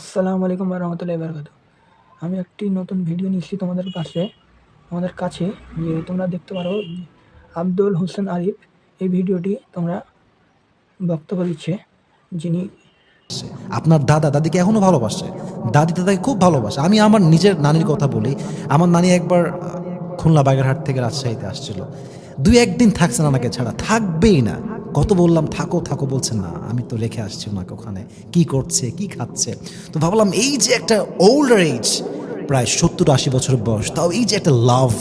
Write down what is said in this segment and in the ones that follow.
আসসালামু আলাইকুম রহমতুল্লাহ বরকাত আমি একটি নতুন ভিডিও নিচ্ছি তোমাদের পাশে আমাদের কাছে, যে তোমরা দেখতে পারো আব্দুল হোসেন আরিফ এই ভিডিওটি তোমরা বক্তব্য দিচ্ছে, যিনি আপনার দাদা দাদিকে এখনও ভালোবাসে, দাদি দাদাকে খুব ভালোবাসে। আমি আমার নিজের নানির কথা বলি, আমার নানি একবার খুলনা বাগেরহাট থেকে রাজশাহীতে আসছিল। দুই একদিন থাকছে নানাকে ছাড়া, থাকবেই না। কত বললাম, থাকো থাকো, বলছে, না, আমি তো রেখে আসছি ওনাকে ওখানে। কি করছে, কি খাচ্ছে? তো ভাবলাম এই যে একটা ওল্ডার এজ প্রায় সত্তর আশি বছর বয়স, তাও এই যে একটা লাভ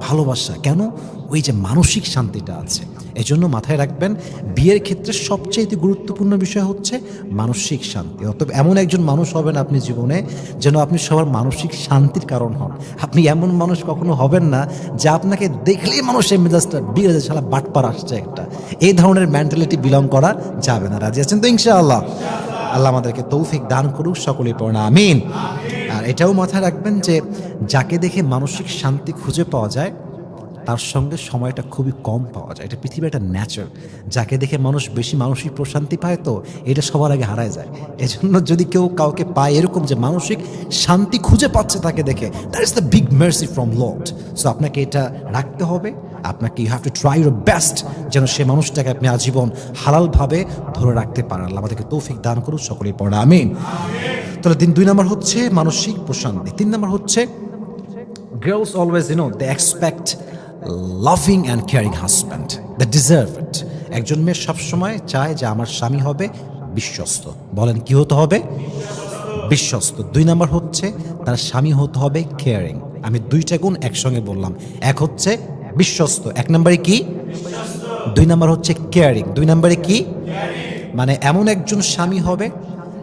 ভালোবাসা, কেন? ওই যে মানসিক শান্তিটা আছে। এজন্য মাথায় রাখবেন, বিয়ের ক্ষেত্রে সবচেয়ে গুরুত্বপূর্ণ বিষয় হচ্ছে মানসিক শান্তি। অতএব এমন একজন মানুষ হবেন আপনি জীবনে যেন আপনি সবার মানসিক শান্তির কারণ হন। আপনি এমন মানুষ কখনো হবেন না যে আপনাকে দেখলেই মানুষের মেজাজটা বিয়ে সালা বাটপার আসছে একটা। এই ধরনের মেন্টালিটি বিলং করা যাবে না। রাজি আছেন তো ইনশাআল্লাহ? আল্লাহ আমাদেরকে তৌফিক দান করুক, সকলেই পড়ে আমিন। আর এটাও মাথায় রাখবেন যে যাকে দেখে মানসিক শান্তি খুঁজে পাওয়া যায় তার সঙ্গে সময়টা খুবই কম পাওয়া যায়। এটা পৃথিবীর একটা ন্যাচার যাকে দেখে মানুষ বেশি মানসিক প্রশান্তি পায় তো এটা সবার আগে হারায় যায়। এজন্য যদি কেউ কাউকে পায় এরকম যে মানসিক শান্তি খুঁজে পাচ্ছে তাকে দেখে that is the big mercy from Lord so আপনাকে এটা রাখতে হবে। আপনাকে you have to try your best যেন সে মানুষটাকে আপনি আজীবন হালালভাবে ধরে রাখতে পারেন। আল্লাহ আমাদেরকে তৌফিক দান করুন সকলেই পড়া, আমিন। তাহলে দিন দুই নম্বর হচ্ছে মানসিক প্রশান্তি। তিন নম্বর হচ্ছে always, you know, they expect loving and caring husband the it একজন মেয়ে সবসময় চায় যে আমার স্বামী হবে বিশ্বস্ত। বলেন কি হতে হবে? বিশ্বস্ত। দুই নাম্বার হচ্ছে তার স্বামী হতে হবে কেয়ারিং আমি দুইটা গুণ একসঙ্গে বললাম। এক হচ্ছে বিশ্বস্ত। এক নম্বরে কি? দুই নাম্বার হচ্ছে কেয়ারিং দুই নম্বরে কি? মানে এমন একজন স্বামী হবে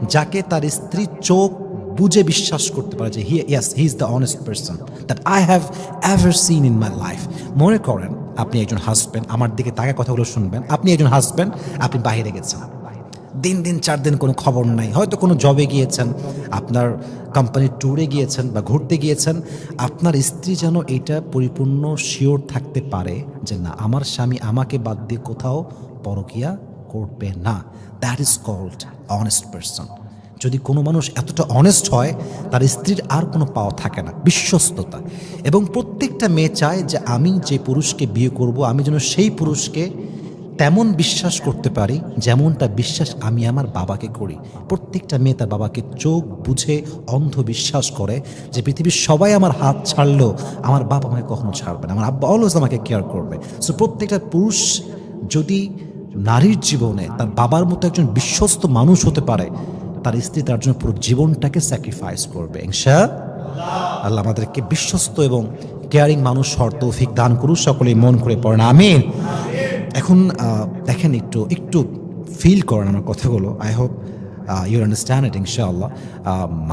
যাকে তার স্ত্রী চোখ বুঝে বিশ্বাস করতে পারে যে yes he is the honest person that I have ever seen in my life মনে করেন আপনি একজন হাজব্যান্ড আমার দিকে তাকে কথাগুলো শুনবেন। আপনি একজন হাজব্যান্ড আপনি বাইরে গেছেন। দিন দিন চার দিন কোনো খবর নাই। হয়তো কোনো জবে গিয়েছেন, আপনার কোম্পানির ট্যুরে গিয়েছেন বা ঘুরতে গিয়েছেন। আপনার স্ত্রী যেন এটা পরিপূর্ণ শিওর থাকতে পারে যে না, আমার স্বামী আমাকে বাদ দিয়ে কোথাও পরকিয়া করবে না। That is called honest person যদি কোনো মানুষ এতটা অনেস্ট হয়, তার স্ত্রীর আর কোনো পাওয়া থাকে না, বিশ্বস্ততা। এবং প্রত্যেকটা মেয়ে চায় যে আমি যে পুরুষকে বিয়ে করব, আমি যেন সেই পুরুষকে তেমন বিশ্বাস করতে পারি যেমনটা বিশ্বাস আমি আমার বাবাকে করি। প্রত্যেকটা মেয়ে তার বাবাকে চোখ বুঝে অন্ধ বিশ্বাস করে যে পৃথিবীর সবাই আমার হাত ছাড়লেও আমার বাবা আমাকে কখনো ছাড়বে না, আমার আব্বা অলওয়েজ আমাকে কেয়ার করবে। সো প্রত্যেকটা পুরুষ যদি নারীর জীবনে তার বাবার মতো একজন বিশ্বস্ত মানুষ হতে পারে তার স্ত্রী তার জন্য পুরো জীবনটাকে স্যাক্রিফাইস করবে। ইনশা আল্লাহ আমাদেরকে বিশ্বস্ত এবং কেয়ারিং মানুষ হওয়ার তৌফিক দান করুক, সকলেই মন করে পড়েন, আমিন। এখন দেখেন একটু একটু ফিল করেন আমার কথাগুলো। I hope your understand it ইনশাআল্লাহ।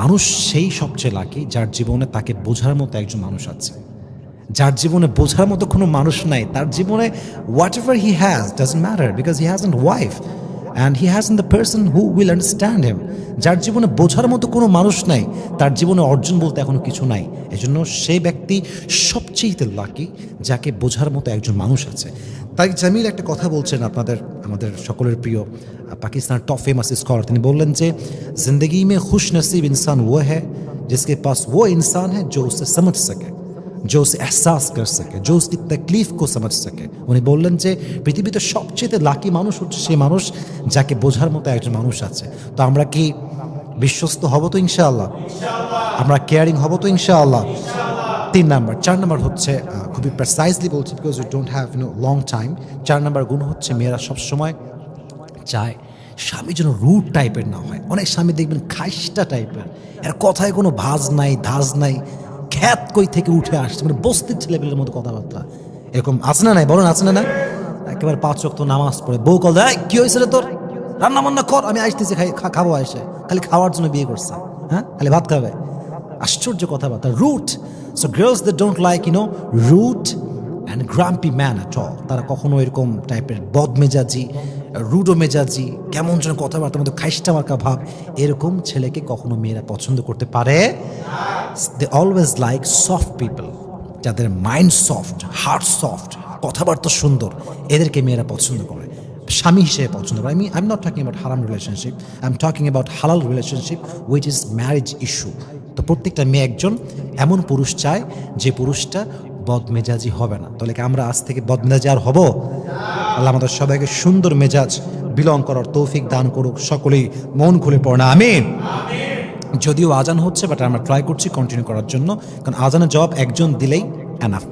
মানুষ সেই সবচেয়ে লাকি যার জীবনে তাকে বোঝার মতো একজন মানুষ আছে। যার জীবনে বোঝার মতো কোনো মানুষ নাই। তার জীবনে whatever he has doesn't matter because he has wife and he has the person who will understand him যার জীবনে বোঝার মতো কোনো মানুষ নাই তার জীবনে অর্জন বলতে এখনো কিছু নাই এজন্য সেই ব্যক্তি সবচেয়ে লাকি যাকে বোঝার মতো একজন মানুষ আছে তাই জামিল একটা কথা বলছেন আপনাদের আমাদের সকলের প্রিয় আহ, পাকিস্তানের টপ ফেমাস স্কলার তিনি বললেন যে জিন্দগি মে খুশ নসিব ইনসান वो है जिसके पास वो इंसान है जो उसे समझ सके जो उसे एहसास कर सके जो उसकी तकलीफ को समझ सके উনি বললেন যে পৃথিবীতে সবচেয়ে লাকি মানুষ হচ্ছে সেই মানুষ যাকে বোঝার মতো একজন মানুষ আছে তো আমরা কি বিশ্বস্ত হব তো ইনশাআল্লাহ আমরা কেয়ারিং হব তো ইনশাআল্লাহ তিন নাম্বার চার নাম্বার হচ্ছে আহ, খুবই প্রেসাইজলি বলছি because you don't have you know long time চার নাম্বার গুণ হচ্ছে মেয়েরা সবসময় চায় স্বামী যেন রুট টাইপের না হয় অনেক স্বামী দেখবেন খাইস্টা টাইপের এর কথায় কোনো ভাজ নাই ধাজ নাই খ্যাত কই থেকে উঠে আসছে? মানে বস্তির ছেলেপেলের মতো কথাবার্তা। এরকম আছে না নাই? বলেন আছে না না একেবারে পাঁচ রক্ত নামাজ পড়ে। বউ কল দেয় কি হয়েছিল তোর? রান্না বান্না কর, আমি আসতেছি খাই খাব আসে খালি খাওয়ার জন্য বিয়ে করছে। হ্যাঁ? খালি ভাত খাবে? আশ্চর্য কথাবার্তা। Rude. So girls they don't like you know rude and grumpy man at all তারা কখনো এরকম টাইপের বদ মেজাজি রুডো মেজাজি, কেমন যেন কথাবার্তার মধ্যে খাইস্টা মার্কা ভাব, এরকম ছেলেকে কখনো মেয়েরা পছন্দ করতে পারে? They always like soft people যাদের মাইন্ড সফট হার্ট সফট কথাবার্তা সুন্দর, এদেরকে মেয়েরা পছন্দ করে। স্বামী হিসেবে পছন্দ করে। আমি I am not talking about হারাম relationship I am talking about হালাল relationship which is marriage issue তো প্রত্যেকটা মেয়ে একজন, এমন পুরুষ চায় যে পুরুষটা বদমেজাজি হবে না। তাহলে কি আমরা আজ থেকে বদমেজাজি আর হব? আল্লাহ আমাদের সবাইকে সুন্দর মেজাজ বিলং করার তৌফিক দান করুক সকলেই মন খুলে পড়ে না। আমিন। যদিও আজান হচ্ছে বাট আমরা ট্রাই করছি কন্টিনিউ করার জন্য কারণ আজানের জবাব একজন দিলেই এনাফ